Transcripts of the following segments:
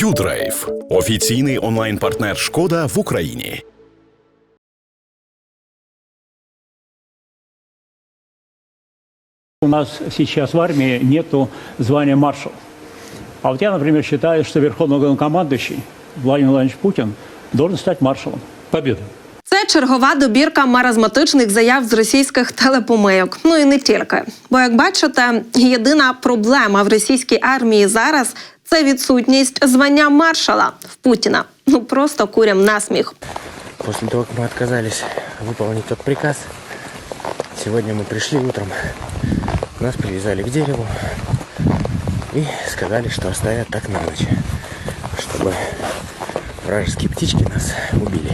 Юдрайв офіційний онлайн-партнер Шкода в Україні. У нас сейчас в армии нету звания маршал. А вот я, например, считаю, что верховный главнокомандующий Владимир Владимирович Путин должен стать маршалом Победы. Це чергова добірка маразматичних заяв з російських телепомийок. Ну і не тільки. Бо, як бачите, єдина проблема в російській армії зараз це відсутність звання маршала в Путіна. Ну просто курям насміх. После того, как мы отказались выполнить тот приказ, сегодня мы пришли утром, нас привязали к дереву и сказали, что оставят так на ночь, чтобы вражеские птички нас убили.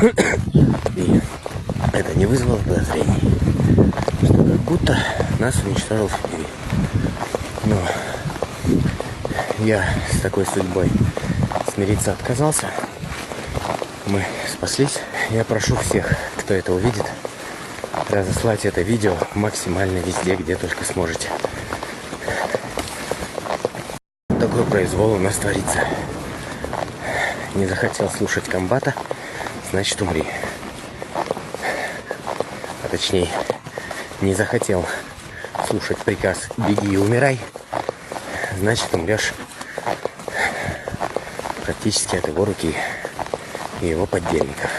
И это не вызвало подозрений, что как будто нас уничтожил Фиби. Но я с такой судьбой смириться отказался. Мы спаслись. Я прошу всех, кто это увидит, разослать это видео максимально везде, где только сможете. Такой произвол у нас творится. Не захотел слушать комбата, значит умри. А точнее, не захотел слушать приказ «беги и умирай», значит умрешь практически от его руки и его поддельников.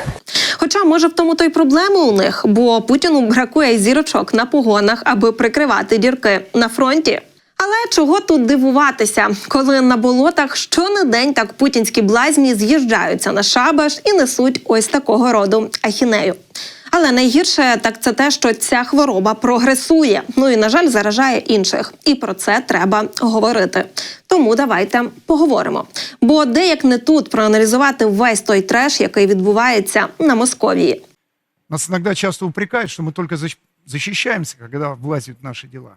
Хоча, може, в тому то й проблеми у них, бо Путіну бракує зірочок на погонах, аби прикривати дірки на фронті. Але чого тут дивуватися, коли на болотах щонедень так путінські блазні з'їжджаються на шабаш і несуть ось такого роду ахінею. Але найгірше так це те, що ця хвороба прогресує. Ну і на жаль, заражає інших. І про це треба говорити. Тому давайте поговоримо. Бо де як не тут проаналізувати весь той треш, який відбувається на Московії. Нас иногда часто упрекают, что мы только защ- защищаемся, когда влазят в наши дела.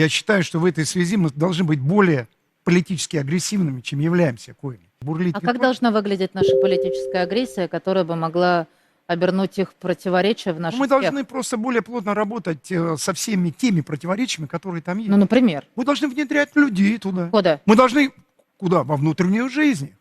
Я считаю, что в этой связи мы должны быть более политически агрессивными, чем являемся коими. Бурлить А как только- должна выглядеть наша политическая агрессия, которая бы могла обернуть их противоречия в наш Мы должны просто более плотно работать э, со всеми теми противоречиями, которые там есть. Ну, например, Мы должны внедрять людей туда. куда? Мы должны куда? Во внутреннюю жизнь. их.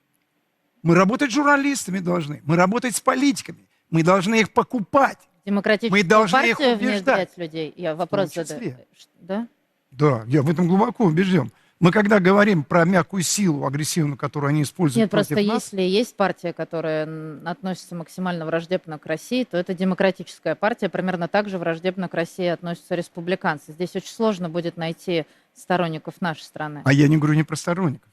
Мы работать с журналистами должны. Мы работать с политиками. Мы должны их покупать. Демократическую Мы должны их партию убеждать. внедрять людей? Я вопрос задаю. Да? Да, я в этом глубоко убежден. Мы когда говорим про мягкую силу агрессивную, которую они используют Нет, просто против нас, если есть партия, которая относится максимально враждебно к России, то это демократическая партия. Примерно так же враждебно к России относятся республиканцы. Здесь очень сложно будет найти сторонников нашей страны. а я не говорю не про сторонников,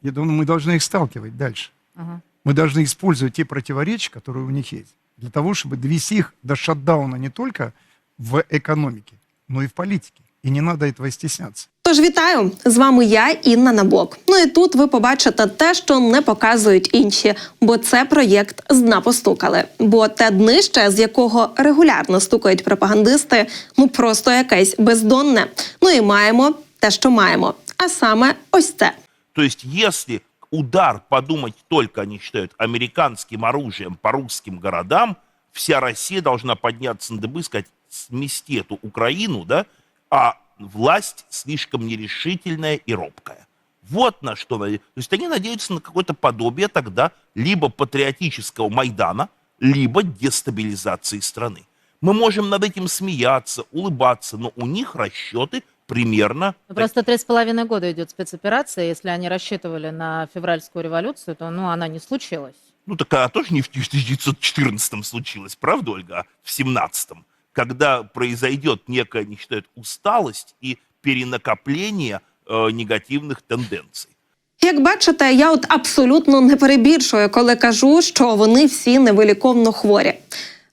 я думаю, мы должны их сталкивать дальше. Ага. Мы должны использовать те противоречия, которые у них есть, для того, чтобы довести их до шатдауна не только в экономике, но и в политике. И не надо этого стесняться. Тож вітаю з вами я, Інна Набок. Ну і тут ви побачите те, що не показують інші, бо це проєкт з дна постукали. Бо те днище, з якого регулярно стукають пропагандисти, ну просто якесь бездонне. Ну і маємо те, що маємо. А саме ось це. То есть, если удар, подумать только, они считают, американским оружием по русским городам, вся Россия должна подняться на дыбы и сказать, смести эту Украину, да, а власть слишком нерешительная и робкая. Вот на что. То есть они надеются на какое-то подобие тогда либо патриотического Майдана, либо дестабилизации страны. Мы можем над этим смеяться, улыбаться, но у них расчеты примерно Ну, Просто три с половиной года идет спецоперация. Если они рассчитывали на февральскую революцию, то ну, она не случилась. Ну, так она тоже не в 1914 случилась, правда, Ольга, а в 17 когда произойдет некая, они считают, усталость и перенакопление э, негативных тенденций. Як бачите, я от абсолютно не перебільшую, коли кажу, що вони всі невиліковно хворі.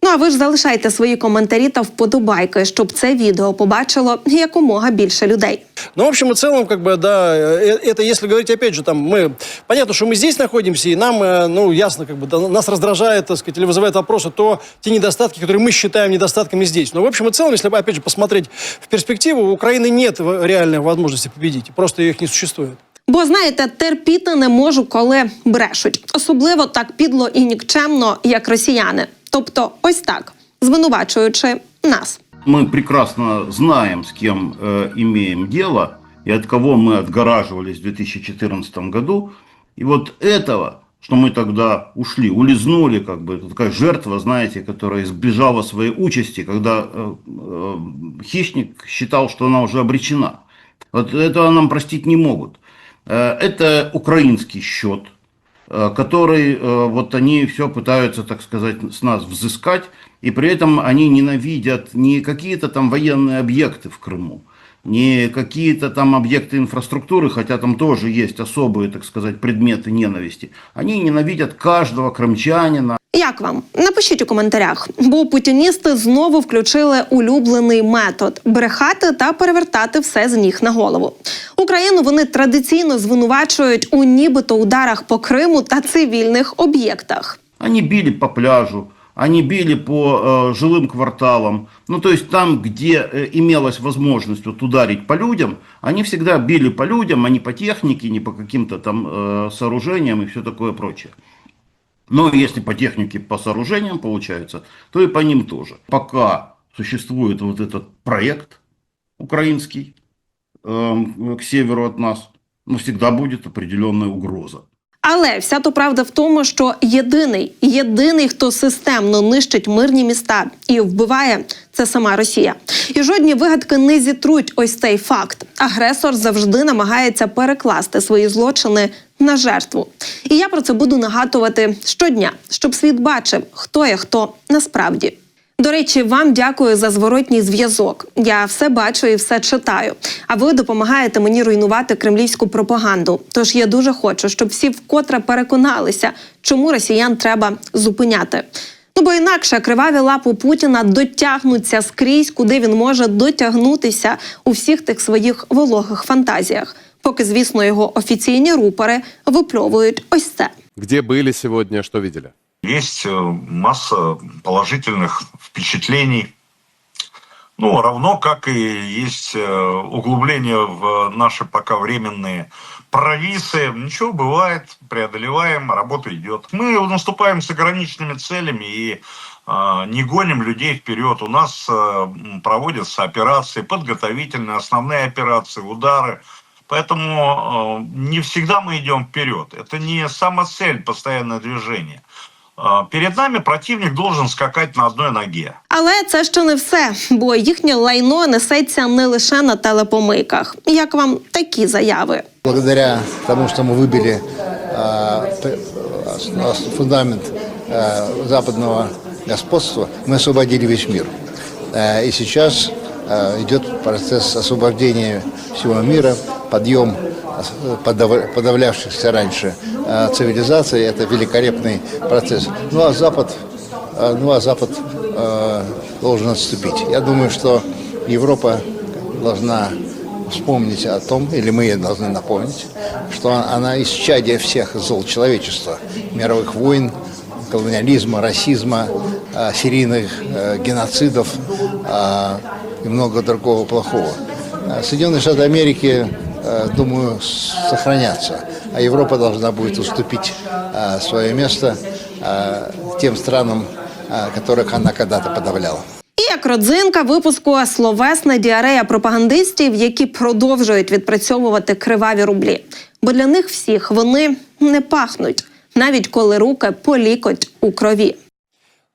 Ну а ви ж залишайте свої коментарі та вподобайки, щоб це відео побачило якомога більше людей. Ну, в общем и целом, как бы, да, э, это если говорить, опять же, там, мы, понятно, что мы здесь находимся, и нам, э, ну, ясно, как бы, да, нас раздражает, так сказать, или вызывает вопросы, то те недостатки, которые мы считаем недостатками здесь. Но, в общем и целом, если, опять же, посмотреть в перспективу, у Украины нет в- реальной возможности победить, просто их не существует. Бо знаєте, терпіти не можу, коли брешуть, особливо так підло і нікчемно, як росіяни. Тобто, ось так, звинувачуючи нас. Мы прекрасно знаем, с кем э, имеем дело, и от кого мы отгораживались в 2014 году. И вот этого, что мы тогда ушли, улизнули, как бы, это такая жертва, знаете, которая избежала своей участи, когда э, э, хищник считал, что она уже обречена. Вот этого нам простить не могут. Э, Это украинский счет, э, который э, вот они все пытаются, так сказать, с нас взыскать, и при этом они ненавидят не какие-то там военные объекты в Крыму, не какие-то там объекты инфраструктуры, хотя там тоже есть особые, так сказать, предметы ненависти. Они ненавидят каждого крымчанина, Як вам? Напишіть у коментарях, бо путіністи знову включили улюблений метод брехати та перевертати все з ніг на голову. Україну вони традиційно звинувачують у нібито ударах по Криму та цивільних об'єктах. Они били по пляжу, они били по э, жилым кварталам. Ну, то есть там, где э, имелась возможность вот, ударить по людям, они всегда били по людям, а не по технике, не по каким-то там э, сооружениям и все такое прочее. Но если по технике, по сооружениям получается, то и по ним тоже. Пока существует вот этот проект украинский э, к северу от нас, ну, всегда будет определенная угроза. Але вся то правда в тому, що єдиний, єдиний, хто системно нищить мирні міста і вбиває, це сама Росія. І жодні вигадки не зітруть ось цей факт. Агресор завжди намагається перекласти свої злочини на жертву. І я про це буду нагадувати щодня, щоб світ бачив, хто є хто насправді. До речі, вам дякую за зворотній зв'язок. Я все бачу і все читаю. А ви допомагаєте мені руйнувати кремлівську пропаганду. Тож я дуже хочу, щоб всі вкотре переконалися, чому росіян треба зупиняти. Ну бо інакше криваві лапи Путіна дотягнуться скрізь, куди він може дотягнутися у всіх тих своїх вологих фантазіях. Поки, звісно, його офіційні рупори випльовують ось це. Где были сегодня, что видели? Есть э, масса положительных впечатлений. Ну, равно как и есть э, углубление в наши пока временные провисы. Ничего, бывает, преодолеваем, работа идет. Мы наступаем с ограниченными целями и э, не гоним людей вперед. У нас э, проводятся операции, подготовительные, основные операции, удары. Поэтому не всегда мы идем вперед. Это не самоцель, постоянное движение. Э, перед нами противник должен скакать на одной ноге. Але це ще не все, бо їхнє лайно несеться не лише на телепомийках. Як вам такі заяви? Благодаря тому, что мы выбили э, т- э, фундамент э, западного господства, мы освободили весь мир. Э, и сейчас э, идет процесс освобождения всего мира, Подъем подав- подавлявшихся раньше э, цивилизаций. Это великолепный процесс. Ну а Запад, э, ну а Запад э, должен отступить. Я думаю, что Европа должна вспомнить о том, или мы ей должны напомнить, что она исчадие всех зол человечества, мировых войн, колониализма, расизма, серийных геноцидов и много другого плохого. Соединенные Штаты Америки, думаю, с- сохранятся, а Европа должна будет уступить э, свое место э, тем странам, э, которых она когда-то подавляла. І як родзинка випуску словесна діарея пропагандистів, які продовжують відпрацьовувати криваві рублі. Бо для них всіх вони не пахнуть, навіть коли руки полікоть у крові.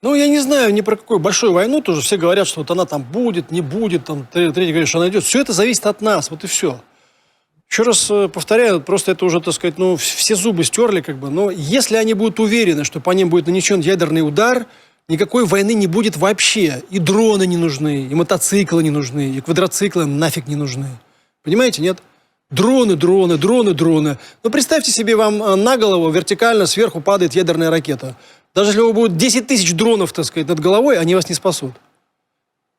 Ну, я не знаю ни про какую большую войну, тоже все говорят, что вот она там будет, не будет, там, тре- третий говорит, что она идет. Все это зависит от нас, вот и все. Еще раз э, повторяю, просто это уже, так сказать, ну, вс- все зубы стерли, как бы, но если они будут уверены, что по ним будет нанесен ядерный удар, никакой войны не будет вообще. И дроны не нужны, и мотоциклы не нужны, и квадроциклы нафиг не нужны. Понимаете, нет? Дроны, дроны, дроны, дроны. Ну, представьте себе, вам э, на голову вертикально сверху падает ядерная ракета. Даже если у вас будет 10 тысяч дронов, так сказать, над головой, они вас не спасут.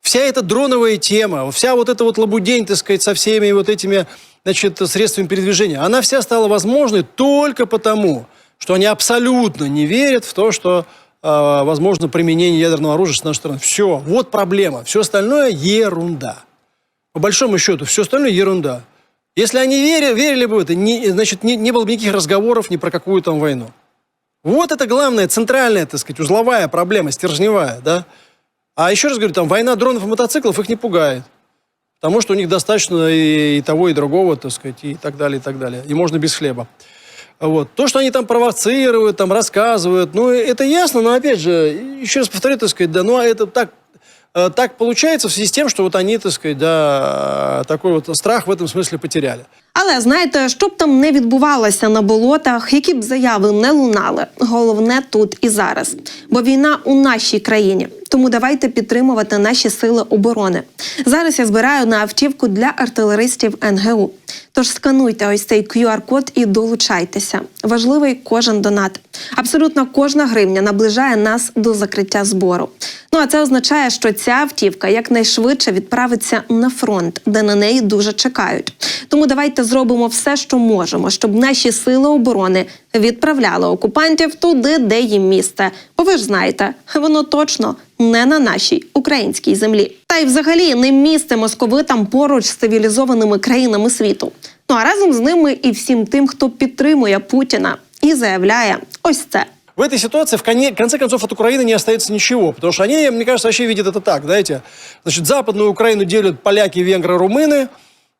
Вся эта дроновая тема, вся вот эта вот лабудень, так сказать, со всеми вот этими, значит, средствами передвижения, она вся стала возможной только потому, что они абсолютно не верят в то, что э, возможно применение ядерного оружия с нашей стороны. Все, вот проблема. Все остальное ерунда. По большому счету, все остальное ерунда. Если они верили, верили бы в это, не, значит, не, не было бы никаких разговоров ни про какую там войну. Вот это главная, центральная, так сказать, узловая проблема, стержневая, да. А еще раз говорю, там война дронов и мотоциклов их не пугает. потому что у них достаточно и, и того, и другого, так сказать, и так далее, и так далее. И можно без хлеба. Вот. То, что они там провоцируют, там рассказывают, ну, это ясно, но, опять же, еще раз повторю, так сказать, да, ну, а это так, э, так получается в связи с тем, что вот они, так сказать, да, такой вот страх в этом смысле потеряли. Але знаєте, що б там не відбувалося на болотах, які б заяви не лунали, головне тут і зараз. Бо війна у нашій країні. Тому давайте підтримувати наші сили оборони. Зараз я збираю на автівку для артилеристів НГУ. Тож скануйте ось цей QR-код і долучайтеся. Важливий кожен донат. Абсолютно кожна гривня наближає нас до закриття збору. Ну а це означає, що ця автівка якнайшвидше відправиться на фронт, де на неї дуже чекають. Тому давайте зробимо все, що можемо, щоб наші сили оборони відправляли окупантів туди, де їм місце. Бо ви ж знаєте, воно точно не на нашій українській землі. Та й взагалі не місце московитам поруч з цивілізованими країнами світу. Ну а разом з ними і всім тим, хто підтримує Путіна і заявляє ось це. В этой ситуации, в коне- в конце концов, от Украины не остается ничего. Потому что они, мне кажется, вообще видят это так, знаете. Значит, западную Украину делят поляки, венгры, румыны.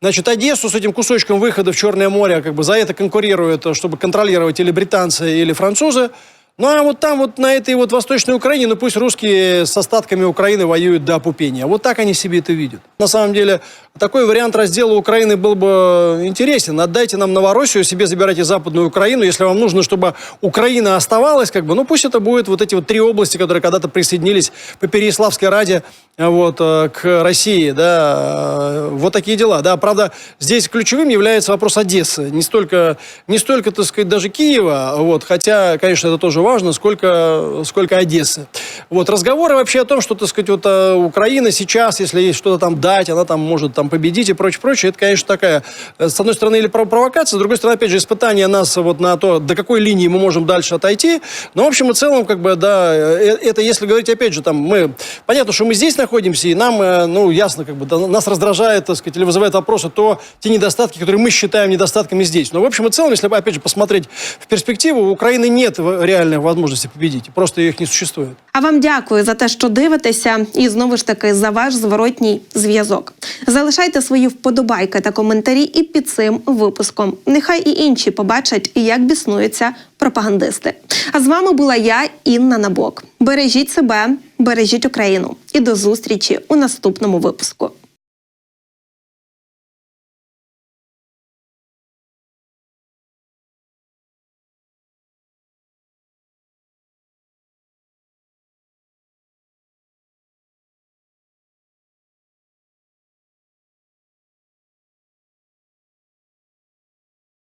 Значит, Одессу с этим кусочком выхода в Черное море, как бы за это конкурируют, чтобы контролировать или британцы, или французы. Ну, а вот там, вот на этой вот Восточной Украине, ну, пусть русские с остатками Украины воюют до опупения. Вот так они себе это видят. На самом деле, такой вариант раздела Украины был бы интересен. Отдайте нам Новороссию, себе забирайте Западную Украину. Если вам нужно, чтобы Украина оставалась, как бы, ну, пусть это будет вот эти вот три области, которые когда-то присоединились по Переяславской Раде вот, э, к России, да, э, вот такие дела, да. Правда, здесь ключевым является вопрос Одессы. Не столько, не столько, так сказать, даже Киева, вот, хотя, конечно, это тоже важно, сколько, сколько Одессы. Вот, разговоры вообще о том, что, так сказать, вот э, Украина сейчас, если ей что-то там дать, она там может там победить и прочее, прочее, это, конечно, такая, с одной стороны, или пров- провокация, с другой стороны, опять же, испытание нас вот на то, до какой линии мы можем дальше отойти. Но, в общем и целом, как бы, да, это если говорить, опять же, там, мы, понятно, что мы здесь находимся, и нам, э, ну, ясно, как бы, да, нас раздражает, так сказать, или вызывает вопросы то, те недостатки, которые мы считаем недостатками здесь. Но, в общем и целом, если, опять же, посмотреть в перспективу, у Украины нет в- реальных возможностей победить, просто их не существует. А вам дякую за те, що дивитеся, і знову ж таки за ваш зворотній зв'язок. Залишайте свої вподобайки та коментарі і під цим випуском. Нехай і інші побачать, як біснуються пропагандисти. А з вами була я, Інна Набок. Бережіть себе, бережіть Україну і до зустрічі у наступному випуску.